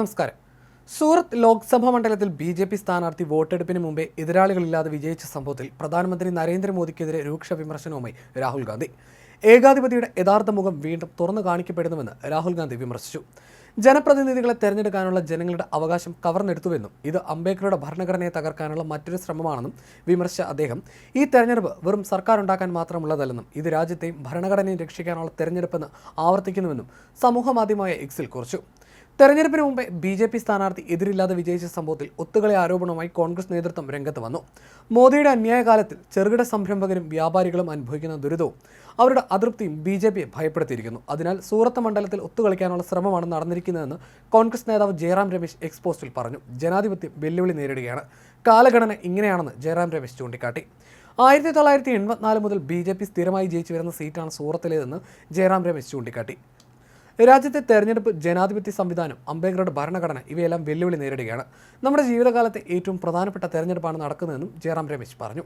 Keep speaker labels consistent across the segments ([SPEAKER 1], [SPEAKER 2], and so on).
[SPEAKER 1] നമസ്കാരം. സൂറത്ത് ലോക്സഭാ മണ്ഡലത്തിൽ B J P സ്ഥാനാർത്ഥി വോട്ടെടുപ്പിന് മുമ്പേ എതിരാളികളില്ലാതെ വിജയിച്ച സംഭവത്തിൽ പ്രധാനമന്ത്രി നരേന്ദ്രമോദിക്കെതിരെ രൂക്ഷ വിമർശനവുമായി രാഹുൽ ഗാന്ധി. ഏകാധിപതിയുടെ യഥാർത്ഥ മുഖം വീണ്ടും തുറന്നു കാണിക്കപ്പെടുന്നുവെന്ന് രാഹുൽ ഗാന്ധി വിമർശിച്ചു. ജനപ്രതിനിധികളെ തെരഞ്ഞെടുക്കാനുള്ള ജനങ്ങളുടെ അവകാശം കവർന്നെടുത്തുവെന്നും ഇത് അംബേദ്കറുടെ ഭരണഘടനയെ തകർക്കാനുള്ള മറ്റൊരു ശ്രമമാണെന്നും വിമർശിച്ച അദ്ദേഹം. ഈ തെരഞ്ഞെടുപ്പ് വെറും സർക്കാർ ഉണ്ടാക്കാൻ മാത്രമുള്ളതല്ലെന്നും ഇത് രാജ്യത്തെയും ഭരണഘടനയും രക്ഷിക്കാനുള്ള തെരഞ്ഞെടുപ്പെന്ന് ആവർത്തിക്കുന്നുവെന്നും സമൂഹമാധ്യമമായ എക്സിൽ കുറിച്ചു. തെരഞ്ഞെടുപ്പിന് മുമ്പേ ബി ജെ പി സ്ഥാനാർത്ഥി എതിരില്ലാതെ വിജയിച്ച സംഭവത്തിൽ ഒത്തുകളി ആരോപണവുമായി കോൺഗ്രസ് നേതൃത്വം രംഗത്ത് വന്നു. മോദിയുടെ അന്യായകാലത്തിൽ ചെറുകിട സംരംഭകരും വ്യാപാരികളും അനുഭവിക്കുന്ന ദുരിതവും അവരുടെ അതൃപ്തിയും ബി ജെ പിയെ ഭയപ്പെടുത്തിയിരിക്കുന്നു. അതിനാൽ സൂറത്ത് മണ്ഡലത്തിൽ ഒത്തുകളിക്കാനുള്ള ശ്രമമാണ് നടന്നിരിക്കുന്നതെന്ന് കോൺഗ്രസ് നേതാവ് ജയറാം രമേശ് എക്സ്പോസ്റ്റിൽ പറഞ്ഞു. ജനാധിപത്യം വെല്ലുവിളി നേരിടുകയാണ്. കാലഘടന ഇങ്ങനെയാണെന്ന് ജയറാം രമേശ് ചൂണ്ടിക്കാട്ടി. ആയിരത്തി തൊള്ളായിരത്തി എൺപത്തിനാല് മുതൽ ബി ജെ പി സ്ഥിരമായി ജയിച്ചു വരുന്ന സീറ്റാണ് സൂറത്തിലേതെന്ന് ജയറാം രമേശ് ചൂണ്ടിക്കാട്ടി. രാജ്യത്തെ തെരഞ്ഞെടുപ്പ് ജനാധിപത്യ സംവിധാനം അംബേദ്കറുടെ ഭരണഘടന ഇവയെല്ലാം വെല്ലുവിളി നേരിടുകയാണ്. നമ്മുടെ ജീവിതകാലത്തെ ഏറ്റവും പ്രധാനപ്പെട്ട തെരഞ്ഞെടുപ്പാണ് നടക്കുന്നതെന്നും ജയറാം രമേശ് പറഞ്ഞു.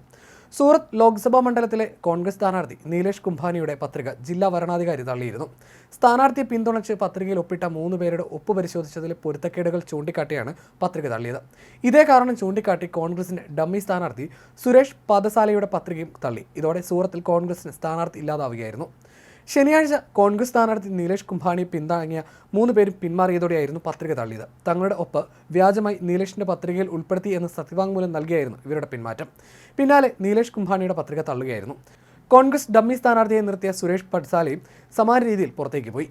[SPEAKER 1] സൂറത്ത് ലോക്സഭാ മണ്ഡലത്തിലെ കോൺഗ്രസ് സ്ഥാനാർത്ഥി നീലേഷ് കുംഭാനിയുടെ പത്രിക ജില്ലാ വരണാധികാരി തള്ളിയിരുന്നു. സ്ഥാനാർത്ഥിയെ പിന്തുണച്ച് പത്രികയിൽ ഒപ്പിട്ട മൂന്ന് പേരുടെ ഒപ്പ് പരിശോധിച്ചതിലെ പൊരുത്തക്കേടുകൾ ചൂണ്ടിക്കാട്ടിയാണ് പത്രിക തള്ളിയത്. ഇതേ കാരണം ചൂണ്ടിക്കാട്ടി കോൺഗ്രസിന്റെ ഡമ്മി സ്ഥാനാർത്ഥി സുരേഷ് പാദസാലയുടെ പത്രികയും തള്ളി. ഇതോടെ സൂറത്തിൽ കോൺഗ്രസിന് സ്ഥാനാർത്ഥി ഇല്ലാതാവുകയായിരുന്നു. ശനിയാഴ്ച കോൺഗ്രസ് സ്ഥാനാർത്ഥി നീലേഷ് കുംഭാണി പിന്താങ്ങിയ മൂന്ന് പേരും പിന്മാറിയതോടെയായിരുന്നു പത്രിക തള്ളിയത്. തങ്ങളുടെ ഒപ്പ് വ്യാജമായി നീലേഷിന്റെ പത്രികയിൽ ഉൾപ്പെടുത്തി എന്ന് സത്യവാങ്മൂലം നൽകിയായിരുന്നു ഇവരുടെ പിന്മാറ്റം. പിന്നാലെ നീലേഷ് കുംഭാണിയുടെ പത്രിക തള്ളുകയായിരുന്നു. കോൺഗ്രസ് ഡമ്മി സ്ഥാനാർത്ഥിയെ നിർത്തിയ സുരേഷ് പട്സാലയും സമാന രീതിയിൽ പുറത്തേക്ക് പോയി.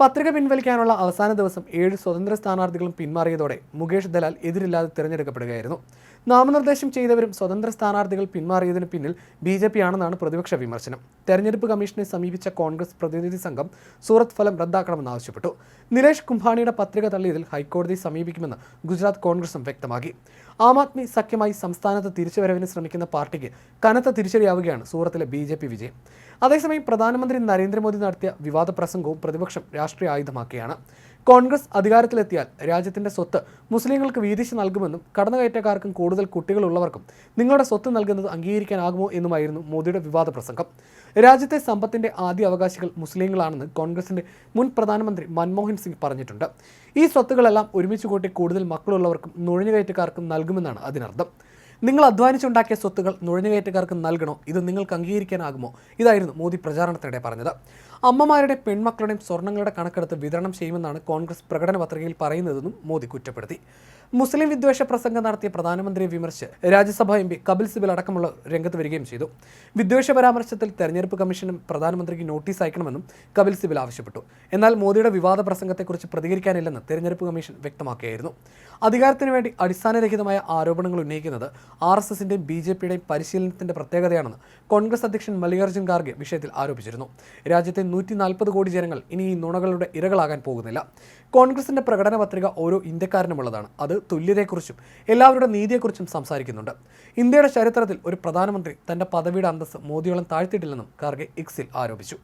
[SPEAKER 1] പത്രിക പിൻവലിക്കാനുള്ള അവസാന ദിവസം ഏഴ് സ്വതന്ത്ര സ്ഥാനാർത്ഥികളും പിന്മാറിയതോടെ മുകേഷ് ദലാൽ എതിരില്ലാതെ തിരഞ്ഞെടുക്കപ്പെടുകയായിരുന്നു. നാമനിർദ്ദേശം ചെയ്തവരും സ്വതന്ത്ര സ്ഥാനാർത്ഥികൾ പിന്മാറിയതിന് പിന്നിൽ ബി ജെ പി ആണെന്നാണ് പ്രതിപക്ഷ വിമർശനം. തെരഞ്ഞെടുപ്പ് കമ്മീഷനെ സമീപിച്ച കോൺഗ്രസ് പ്രതിനിധി സംഘം സൂറത്ത് ഫലം റദ്ദാക്കണമെന്ന് ആവശ്യപ്പെട്ടു. നിലേഷ് കുംഭാണിയുടെ പത്രിക തള്ളിയതിൽ ഹൈക്കോടതി സമീപിക്കുമെന്ന് ഗുജറാത്ത് കോൺഗ്രസും വ്യക്തമാക്കി. ആം ആദ്മി സഖ്യമായി സംസ്ഥാനത്ത് തിരിച്ചുവരവിന് ശ്രമിക്കുന്ന പാർട്ടിക്ക് കനത്ത തിരിച്ചടിയാവുകയാണ് സൂറത്തിലെ ബി ജെ പി വിജയം. അതേസമയം പ്രധാനമന്ത്രി നരേന്ദ്രമോദി നടത്തിയ വിവാദ പ്രസംഗവും പ്രതിപക്ഷം രാഷ്ട്രീയ ആയുധമാക്കിയാണ്. കോൺഗ്രസ് അധികാരത്തിലെത്തിയാൽ രാജ്യത്തിന്റെ സ്വത്ത് മുസ്ലിങ്ങൾക്ക് വീതിച്ച് നൽകുമെന്നും കടന്നുകയറ്റക്കാർക്കും കൂടുതൽ കുട്ടികളുള്ളവർക്കും നിങ്ങളുടെ സ്വത്ത് നൽകുന്നത് അംഗീകരിക്കാനാകുമോ എന്നുമായിരുന്നു മോദിയുടെ വിവാദ പ്രസംഗം. രാജ്യത്തെ സമ്പത്തിന്റെ ആദ്യ അവകാശികൾ മുസ്ലിങ്ങളാണെന്ന് കോൺഗ്രസിന്റെ മുൻ പ്രധാനമന്ത്രി മൻമോഹൻ സിംഗ് പറഞ്ഞിട്ടുണ്ട്. ഈ സ്വത്തുകളെല്ലാം ഒരുമിച്ച് കൂട്ടി കൂടുതൽ മക്കളുള്ളവർക്കും നുഴഞ്ഞുകയറ്റക്കാർക്കും നൽകുമെന്നാണ് അതിനർത്ഥം. നിങ്ങൾ അധ്വാനിച്ചുണ്ടാക്കിയ സ്വത്തുകൾ നുഴഞ്ഞുകയറ്റക്കാർക്ക് നൽകണോ? ഇത് നിങ്ങൾക്ക് അംഗീകരിക്കാനാകുമോ? ഇതായിരുന്നു മോദി പ്രചാരണത്തിനിടെ പറഞ്ഞത്. അമ്മമാരുടെ പെൺമക്കളുടെയും സ്വർണങ്ങളുടെ കണക്കെടുത്ത് വിതരണം ചെയ്യുമെന്നാണ് കോൺഗ്രസ് പ്രകടന പത്രികയിൽ പറയുന്നതെന്നും മോദി കുറ്റപ്പെടുത്തി. മുസ്ലിം വിദ്വേഷ പ്രസംഗം നടത്തിയ പ്രധാനമന്ത്രിയെ വിമർശിച്ച് രാജ്യസഭാ എം പി കപിൽ സിബിൽ അടക്കമുള്ള രംഗത്ത് വരികയും ചെയ്തു. വിദ്വേഷ പരാമർശത്തിൽ തെരഞ്ഞെടുപ്പ് കമ്മീഷനും പ്രധാനമന്ത്രിക്ക് നോട്ടീസ് അയക്കണമെന്നും കപിൽ സിബിൽ ആവശ്യപ്പെട്ടു. എന്നാൽ മോദിയുടെ വിവാദ പ്രസംഗത്തെക്കുറിച്ച് പ്രതികരിക്കാനില്ലെന്ന് തെരഞ്ഞെടുപ്പ് കമ്മീഷൻ വ്യക്തമാക്കിയായിരുന്നു. അധികാരത്തിന് വേണ്ടി അടിസ്ഥാനരഹിതമായ ആരോപണങ്ങൾ ഉന്നയിക്കുന്നത് ആർ എസ് എസിന്റെയും ബി ജെ പിയുടെയും പരിശീലനത്തിന്റെ പ്രത്യേകതയാണെന്ന് കോൺഗ്രസ് അധ്യക്ഷൻ മല്ലികാർജുൻ ഖാർഗെ വിഷയത്തിൽ ആരോപിച്ചിരുന്നു. രാജ്യത്തെ നൂറ്റി നാൽപ്പത് കോടി ജനങ്ങൾ ഇനി ഈ നുണകളുടെ ഇരകളാകാൻ പോകുന്നില്ല. കോൺഗ്രസിന്റെ പ്രകടന പത്രിക ഓരോ ഇന്ത്യക്കാരനുമുള്ളതാണ്. അത് തുല്യതയെക്കുറിച്ചും എല്ലാവരുടെ നീതിയെക്കുറിച്ചും സംസാരിക്കുന്നുണ്ട്. ഇന്ത്യയുടെ ചരിത്രത്തിൽ ഒരു പ്രധാനമന്ത്രി തന്റെ പദവിയുടെ അന്തസ്സ് മോദിയോളം താഴ്ത്തിയിട്ടില്ലെന്നും ഖാർഗെ ഇക്സിൽ ആരോപിച്ചു.